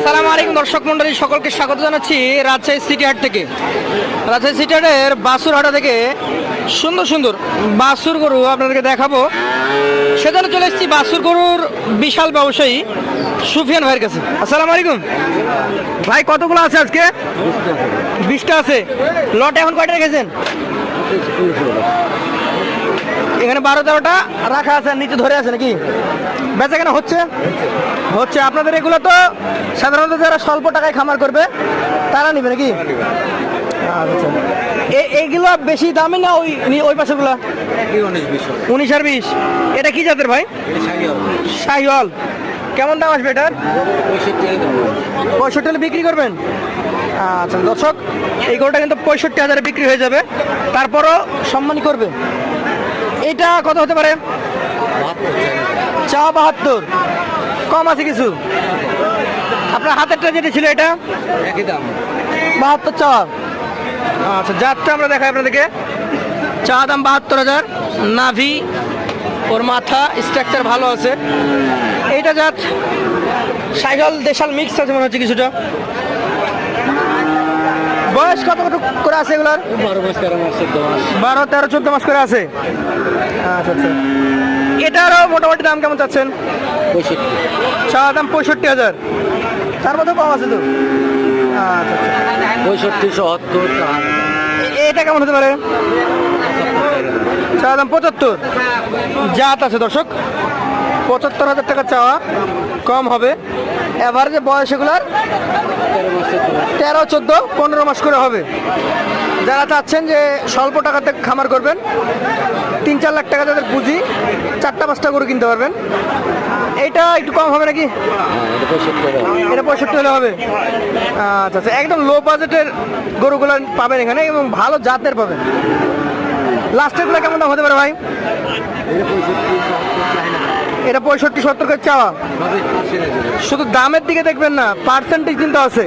আসসালামু আলাইকুম দর্শক মন্ডলী, সকলকে স্বাগত জানাচ্ছি রাজশাহী সিটি হাট থেকে। রাজশাহী সিটি হাটের বাসুর হাটা থেকে সুন্দর সুন্দর বাসুর গরু আপনাদেরকে দেখাবো। সেজন্য চলে এসেছি বাসুর গরুর বিশাল ব্যবসায়ী সুফিয়ান ভাইয়ের কাছে। আসসালামু আলাইকুম। ভাই, কতগুলো আছে আজকে? বিশটা আছে। লট এখন কয়টা রেখেছেন? এখানে বারো তেরোটা রাখা আছে, নিচে ধরে আছে নাকি? বেচা কেনা হচ্ছে? হচ্ছে আপনাদের এগুলো তো সাধারণত যারা স্বল্প টাকায় খামার করবে তারা নিবে নাকি? আচ্ছা। এইগুলো বেশি দামি না ওই ওই পাশেগুলো? উনিশ আর বিশ। এটা কি জাতের ভাই? শাহিওয়াল। কেমন দাম আসবে এটার? পঁয়ষট্টি হলে বিক্রি করবেন। আচ্ছা দর্শক এই গরুটা কিন্তু পঁয়ষট্টি হাজারে বিক্রি হয়ে যাবে। তারপরও সম্মানী করবে। এটা কত হতে পারে? চা বাহাত্তর। কম আছে কিছু? আপনার হাতেরটা যেটা ছিল এটা? একই দাম। বাহাত্তর চা। আচ্ছা জাতটা আমরা দেখাই আপনাদেরকে। চা দাম বাহাত্তর হাজার। নাভি ওর মাথা স্ট্রাকচার ভালো আছে। এইটা জাত সাইকেল দেশাল মিক্স আছে মনে হচ্ছে কিছুটা। বয়স কত কত করে আছে এগুলার? বারো মাস তেরো মাস। বারো তেরো চোদ্দ মাস করে আছে। আচ্ছা আচ্ছা। এটারও মোটামুটি দাম কেমন চাচ্ছেন? পঁয়ষট্টি। চা দাম পঁয়ষট্টি হাজার। তার মধ্যে কম আছে তো? আচ্ছা আচ্ছা। পঁয়ষট্টি সত্তর এটা কেমন হতে পারে? চা দাম পঁচাত্তর। জাত আছে দর্শক। পঁচাত্তর হাজার টাকা চাওয়া কম হবে। এভারেজে বয়স এগুলার তেরো, চোদ্দ, পনেরো মাস করে হবে। যারা চাচ্ছেন যে স্বল্প টাকাতে খামার করবেন, তিন, চার লাখ টাকা তাদের পুঁজি, চারটা, পাঁচটা গরু কিনতে পারবেন। এটা একটু কম হবে নাকি? এটা পঁয়ষট্টি হলে হবে। আচ্ছা আচ্ছা একদম লো বাজেটের গরুগুলো পাবেন এখানে এবং ভালো জাতের পাবেন। লাস্টেরগুলো কেমন দাম হতে পারে ভাই? এটা পঁয়ষট্টি, সত্তর করে চাওয়া। শুধু দামের দিকে দেখবেন না পার্সেন্টেজ কিন্তু আছে।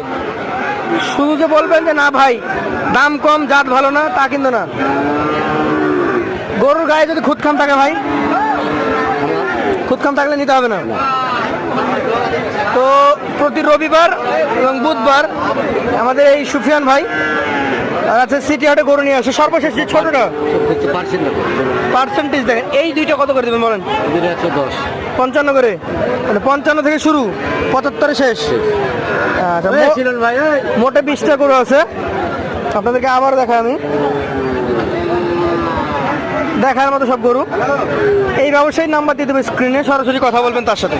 শুধু যে বলবেন যে, না ভাই, দাম কম, জাত ভালো না, তা কিন্তু না। গরুর গায়ে যদি খুদখাম থাকে ভাই, খুদখাম থাকলে নিতে হবে না। তো প্রতি রবিবার এবং বুধবার আমাদের এই সুফিয়ান ভাই আর আছে সিটি হাটে গরু নিয়ে আসে। সর্বশেষ যে ছোটটা। পার্সেন্টেজ দেখেন। এই দুইটা কত করে দেবেন বলেন? একশো দশ পঞ্চান্ন করে। মানে পঞ্চান্ন থেকে শুরু। পঁচাত্তরে শেষ। আচ্ছা। মোটে বিশটা গরু আছে। আপনাদেরকে আবার দেখাই আমি। দেখার মতো সব গরু। এই ব্যবসায়ীর নাম্বার দিয়ে দেবে স্ক্রিনে। সরাসরি কথা বলবেন তার সাথে।